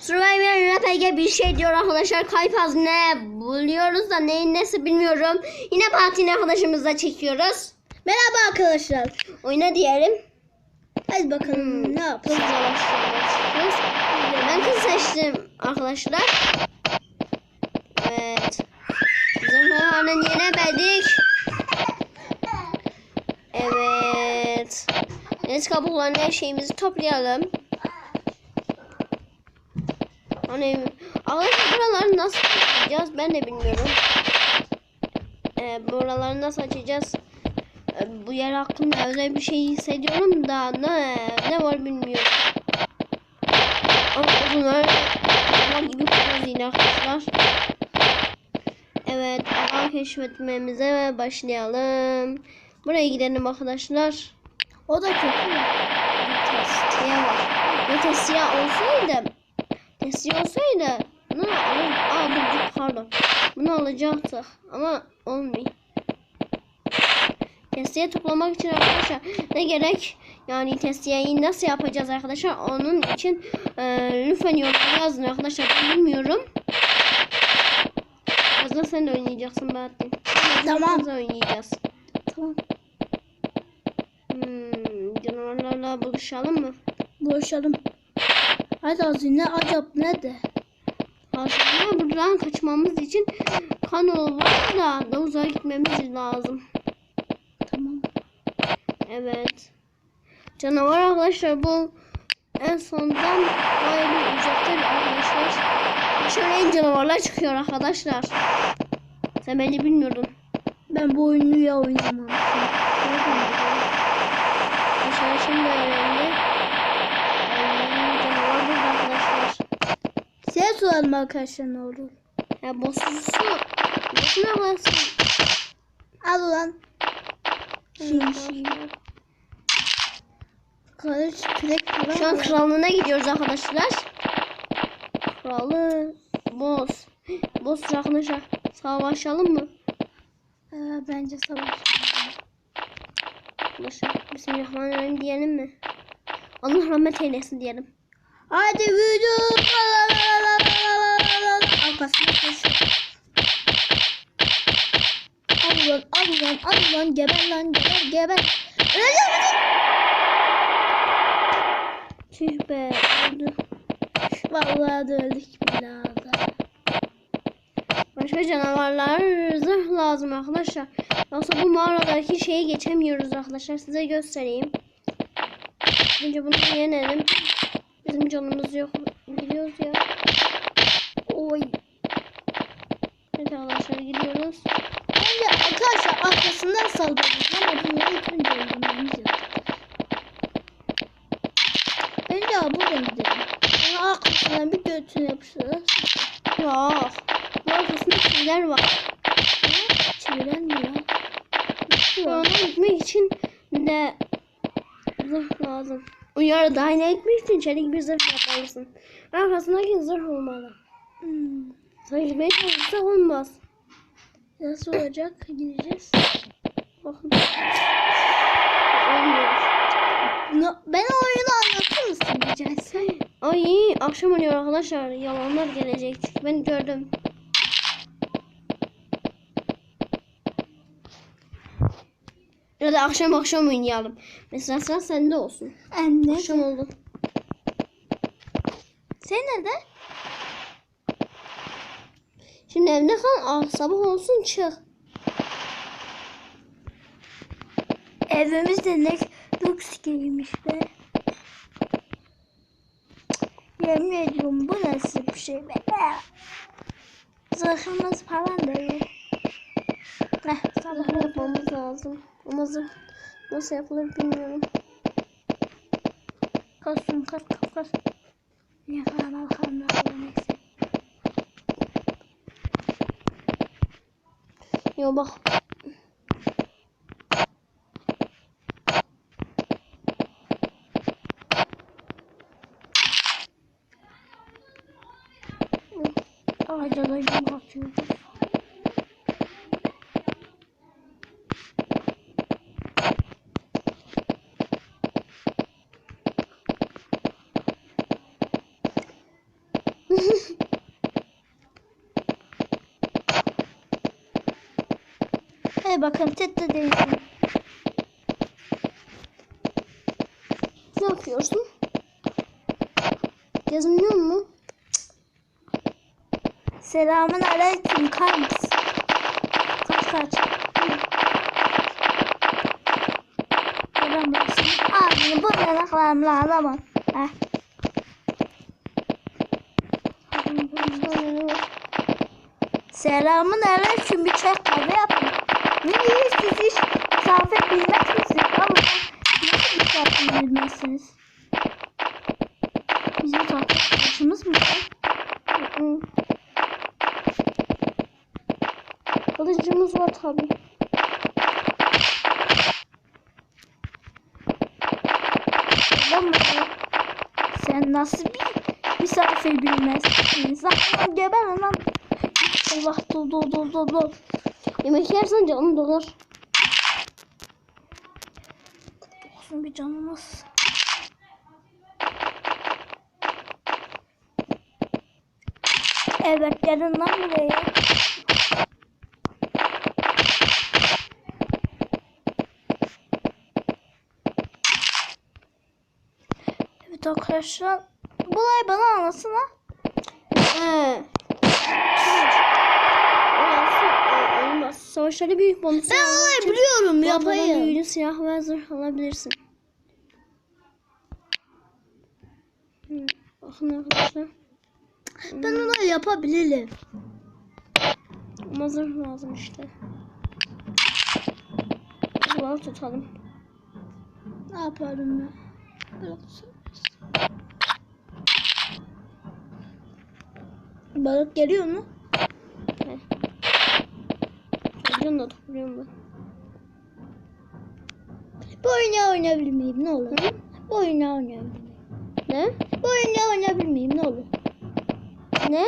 Survivor RPG bir şey diyor arkadaşlar. Kayıp hazine buluyoruz da neyin nesi bilmiyorum. Yine Bahattin arkadaşımızla çekiyoruz. Merhaba arkadaşlar. Oyna diyelim. Hadi bakalım ne yapalım. Ben kız seçtim arkadaşlar. Evet. Zırhlarını yenemedik. Evet. Deniz kabuklarını her şeyimizi toplayalım. Hani arkadaşlar buraları nasıl açacağız ben de bilmiyorum. Ee, buraları nasıl açacağız? Ee, bu yer hakkında özel bir şey hissediyorum da ne ne var bilmiyorum. Ama bunlar bunlar gibi yine arkadaşlar. Evet, alan keşfetmemize başlayalım. Buraya gidelim arkadaşlar. O da kötü. Testiye var. Ne testiye olsaydı testiye olsaydı dur dur pardon. Bunu alacaktık ama olmuyor. Testiye toplamak için arkadaşlar ne gerek? Yani testiyeyi nasıl yapacağız arkadaşlar? Onun için e, lütfen yorumlara yazın arkadaşlar. Ben bilmiyorum. Birazdan sen de oynayacaksın Bahattin. Tamam. Biz oynayacağız. Tamam. Hmm, canavarlarla buluşalım mı? Buluşalım. Hadi hazine acaba ne de? Aslında buradan kaçmamız için kan var da uzağa gitmemiz lazım. Tamam. Evet. Canavar arkadaşlar bu en sondan bayağı bir uzakta arkadaşlar. Şöyle en canavarlar çıkıyor arkadaşlar. Sen bence bilmiyordun. Ben bu oyunu ya oynamam. Arkadaşlar şimdi öğrendi. Ee, Canavar burada arkadaşlar. Size soralım arkadaşlar ne olur. Ya bossusu. Boss'un arkadaşlar. Al ulan. Şimdi Karış kürek falan Şu an var. krallığına gidiyoruz arkadaşlar. Kralı boss. Boss arkadaşlar. Savaşalım mı? Ee, bence savaş. Arkadaşlar Bismillahirrahmanirrahim diyelim mi? Allah rahmet eylesin diyelim. Hadi vücut. Arkasına koş. Al ulan al ulan al ulan geber lan geber geber. Öleceğim. Tüh be öldü. Vallahi da öldük bilahda. Başka canavarlar zırh lazım arkadaşlar. Yoksa bu mağaradaki şeyi geçemiyoruz arkadaşlar. Size göstereyim. Önce bunu yenelim. Bizim canımız yok. Gidiyoruz ya. Oy. Evet arkadaşlar gidiyoruz. Bence arkadaşlar arkasından saldırdık ama ilk önce öldürmemiz. Bence abi buradan gidelim. Sonra arkasından bir göğsüne yapıştırırız. Yok. Bu arkasında şeyler var. Çeviren mi ya? Ona gitmek için de zırh lazım. Uyarı dahil etmek için çelik bir zırh yapmalısın. Arkasındaki zırh olmalı. Hmm. Sana gitmeye çalışırsak olmaz. Nasıl olacak? Gideceğiz. Bakın. No, ben oyunu anlatır mısın etsem? Ay akşam oluyor arkadaşlar. Yalanlar gelecek. Ben gördüm. Ya da akşam akşam oynayalım. Mesela sıra sende olsun. Anne. Akşam oldu. Sen nerede? Şimdi evde kal. Ah, sabah olsun çık. Evimiz de ne lüks giymiş be. Yemin ediyorum bu nasıl bir şey be. Zırhımız falan da yok. Heh, Sabah yapmamız lazım. Ama zırh nasıl yapılır bilmiyorum. Kasım kas kas kas. Ne kadar bakalım Yo bak. Ağaca da yum atıyoruz. Hadi bakalım tet de değilsin. ne yapıyorsun? Yazmıyor mu? Selamun aleyküm kaç. Kaç kaç. Buradan baksın. Abi bu yanaklarımla alamam. Heh. Selamun aleyküm bir çay kahve yapın. Ne iyi siz hiç misafir bilmez misiniz? Ama nasıl misafir bilmezsiniz? Bizim arkadaşımız mı? Kılıcımız var tabi. Sen nasıl bir misafir bilmezsin? Zaten geber lan. Allah dol dol dol dol dol. Yemek yersen canım dolar. Olsun bir canımız. Evet lan buraya. Evet arkadaşlar. Bu olay bana anlatsın ha. He. Orası e, olmaz. Savaşları büyük bonus. biliyorum Yapayım. Büyülü silah ve zırh alabilirsin. Bakın arkadaşlar. Ben onu yapabilirim. Ama zırh lazım işte. Kulağını tutalım. Ne yaparım ben? Balık geliyor mu? He. Çocuğunu da topluyorum ben. Bu oyunu oynayabilir miyim ne olur? Hı? Bu oyunu oynayabilir miyim? Ne? Bu oyunu oynayabilir miyim ne olur? Ne?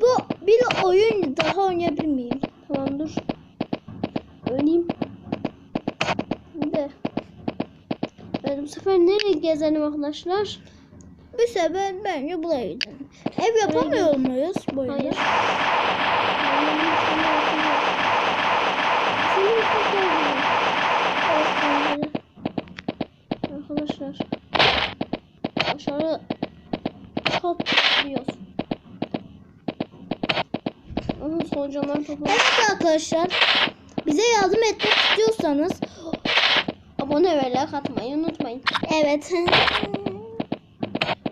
Bu bir oyun daha oynayabilir miyim? Tamam dur. Öleyim. De. Evet, bu sefer nereye gezelim arkadaşlar? Bu sefer bence buraya gidelim. Ev yapamıyor muyuz bu? Hayır. Senin çok geldin. Arkadaşlar. Aşağı gidiyoruz. Aha solucanlar topladı. Evet arkadaşlar. Bize yardım etmek istiyorsanız Abone ve like atmayı unutmayın. evet.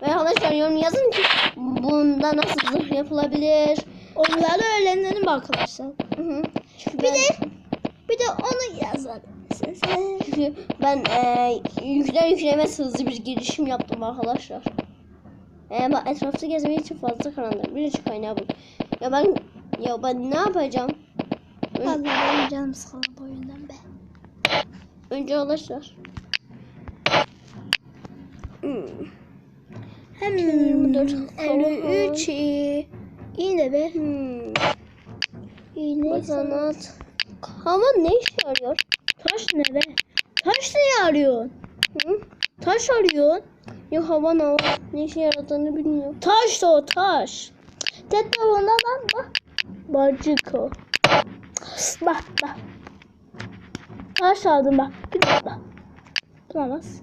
Ve arkadaşlar yorum yazın ki bunda nasıl zırh yapılabilir. Onları öğrenelim arkadaşlar. Hı hı. Çünkü Bir ben, de bir de onu yazalım. çünkü ben e, yükler yüklemez hızlı bir girişim yaptım arkadaşlar. E, bak etrafta gezmeyi için fazla karanlık. Bir açık kaynağı bu. Ya ben ya ben ne yapacağım? Vallahi benim canım sıkıldı bu oyundan be. önce arkadaşlar. Hmm. Hem 24 53 iyi. İyi de be. Hmm. İyi ne? Basanat. Ama ne işe yarıyor? Taş ne be? Taş ne arıyorsun? Hı? Taş arıyorsun. Yok hava ne işe yaradığını bilmiyorum. Taş da o taş. Telefonda lan bak. Bacık o. Bak bak. Taş aldım bak. Bir dakika. Bulamaz.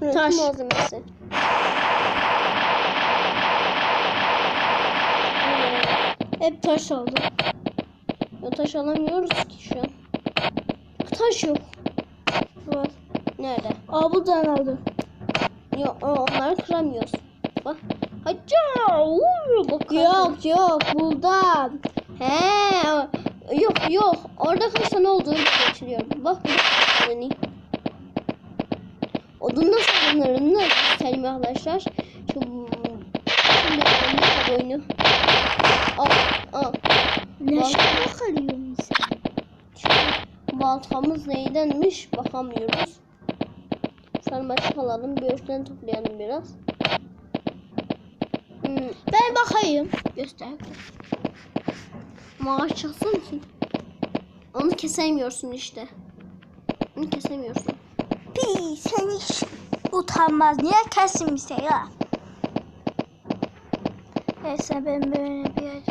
Üretim Taş. malzemesi. Hep taş aldım. Ya taş alamıyoruz ki şu an. Taş yok. Var. Nerede? Aa buradan aldım. Yok onları kıramıyoruz. Bak. Hacca. Bak Yok yok buradan. He. Yok yok. Orada kaç tane olduğunu geçiriyorum. Bak. bak. Yani. Odunla sorunlarını göstereyim arkadaşlar. Şu Şimdi oyunu. Al al. Ne Bak. Şeye kalıyorsun sen? Baltamız neydenmiş bakamıyoruz. Sarmaşık alalım. Bir üstten toplayalım biraz. Hmm, Ben bakayım. Göster. maaş çıksın ki. Onu kesemiyorsun işte. Onu kesemiyorsun. Pi sen hiç utanmaz. Niye kesin ya? Neyse ben böyle bir yere.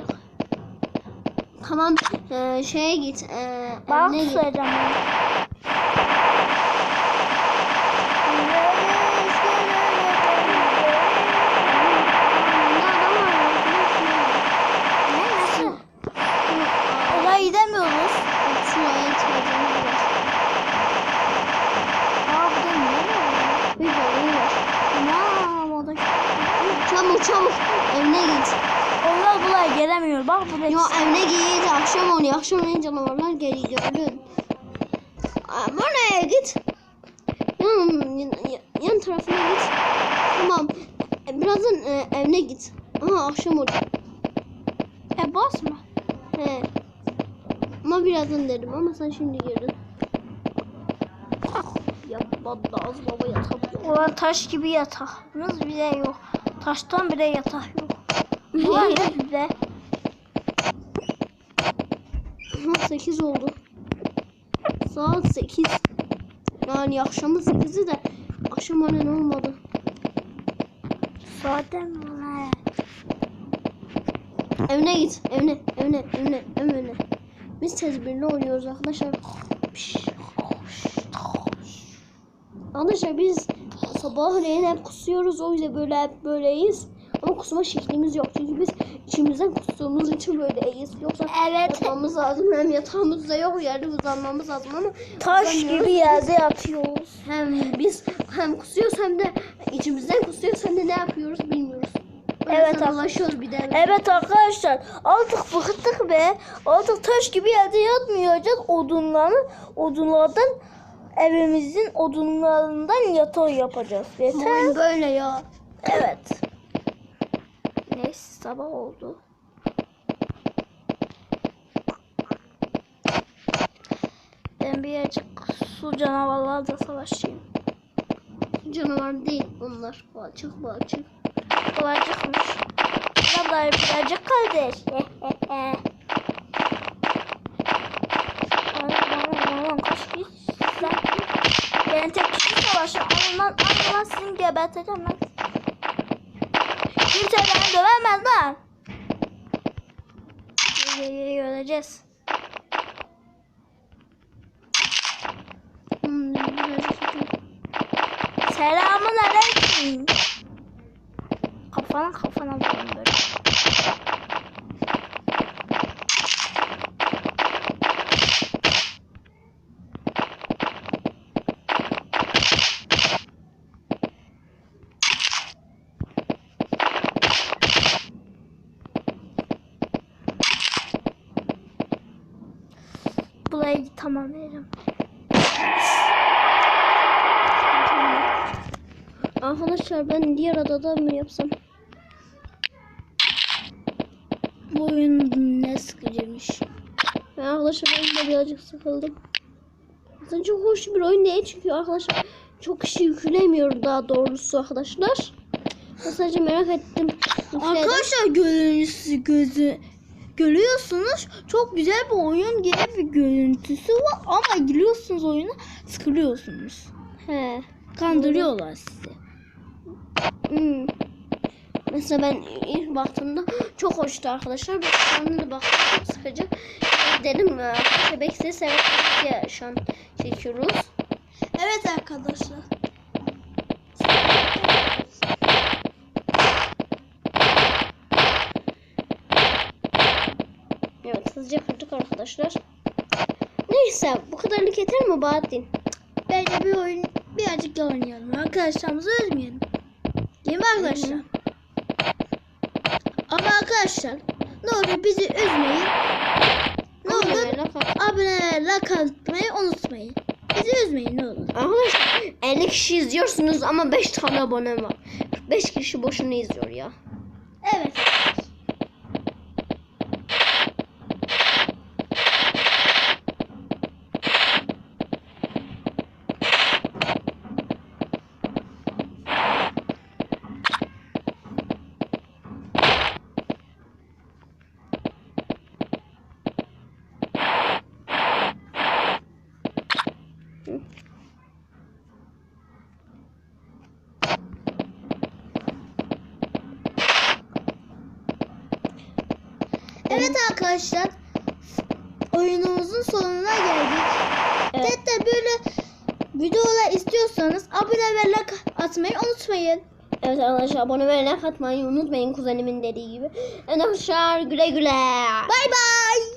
Tamam e, şeye git. E, Bak evine git. söyleyeceğim. Olay gidemiyoruz. Şuraya ihtiyacımız var. Aa bu da ne? Bir balığı var. Anam o da. Çabuk çabuk evine git. Onlar bulay gelemiyor. Bak bu. Yo evine git akşam oluyor. Akşam olunca canavarlar geliyor. Ölün. Aa, Buraya git. Yan, yan, yan tarafına git. Tamam. E, Birazdan e, evine git. Aha akşam oluyor. E basma. He. Ama birazdan dedim ama sen şimdi girdin. Yapma lazım baba yatamıyor. Ulan taş gibi yatağımız bile yok. Taştan bile yatak yok. Ulan ne bize? Aha 8 oldu. Saat 8. Yani akşamın 8'i de akşam halen olmadı. Zaten ulan. Evine git. Evine, evine, evine, evine. Biz tedbirli oynuyoruz arkadaşlar. Arkadaşlar biz sabahleyin hep kusuyoruz. O yüzden böyle hep böyleyiz. Ama kusma şeklimiz yok. Çünkü biz içimizden kustuğumuz için böyleyiz. Yoksa Evet. yatmamız lazım. Hem yatağımız da yok. Yerde uzanmamız lazım ama Taş gibi yerde yatıyoruz. Hem biz hem kusuyoruz hem de içimizden kusuyoruz hem de ne yapıyoruz bilmiyoruz. Böyle Evet, dolaşıyoruz bir de. Evet arkadaşlar artık bıktık be. Artık taş gibi yerde yatmayacağız. Odunların, odunlardan evimizin odunlarından yatağı yapacağız. Yeter. Oyun böyle ya. Evet. Neyse sabah oldu. Ben birazcık su canavarlarla savaşayım. Canavar değil onlar. Balçık balçık. Birazcıkmış. Merhabalar birazcık kardeş. Ben tek kişi savaşım. Aman aman sizin geberteceğim ben. Kimse beni dövemez lan. Yürü göreceğiz. Hmm, Selamun aleyküm. Kafana kafana vurun. Burayı tamamlayalım. Arkadaşlar ben diğer adada mı yapsam? Bu oyun ne sıkıcıymış. Ben arkadaşlar ben de birazcık sıkıldım. Aslında çok hoş bir oyun değil çünkü arkadaşlar çok kişi yüklemiyor daha doğrusu arkadaşlar. Ben sadece merak ettim. Yükledim. Arkadaşlar görüntüsü gözü görüyorsunuz çok güzel bir oyun gibi bir görüntüsü var ama giriyorsunuz oyuna sıkılıyorsunuz. He. Kandırıyorlar sizi. Hmm. Mesela ben ilk baktığımda çok hoştu arkadaşlar. Ben sonra da baktım çok sıkıcı. Dedim belki size severek diye şu an çekiyoruz. Evet arkadaşlar. Evet hızlıca kırdık arkadaşlar. Neyse bu kadarlık yeter mi Bahattin? Bence bir oyun birazcık daha oynayalım. Arkadaşlarımızı üzmeyelim. Değil mi arkadaşlar? Ama arkadaşlar ne olur bizi üzmeyin. Ne olur Abone ve like at- abone ve like atmayı unutmayın. Bizi üzmeyin ne olur. Arkadaşlar 50 kişi izliyorsunuz ama 5 tane abone var. 5 kişi boşuna izliyor ya. Evet. Arkadaşlar. Oyunumuzun sonuna geldik. Evet. Tette böyle videolar istiyorsanız abone ve like atmayı unutmayın. Evet arkadaşlar abone ve like atmayı unutmayın kuzenimin dediği gibi. Arkadaşlar güle güle. Bay bay.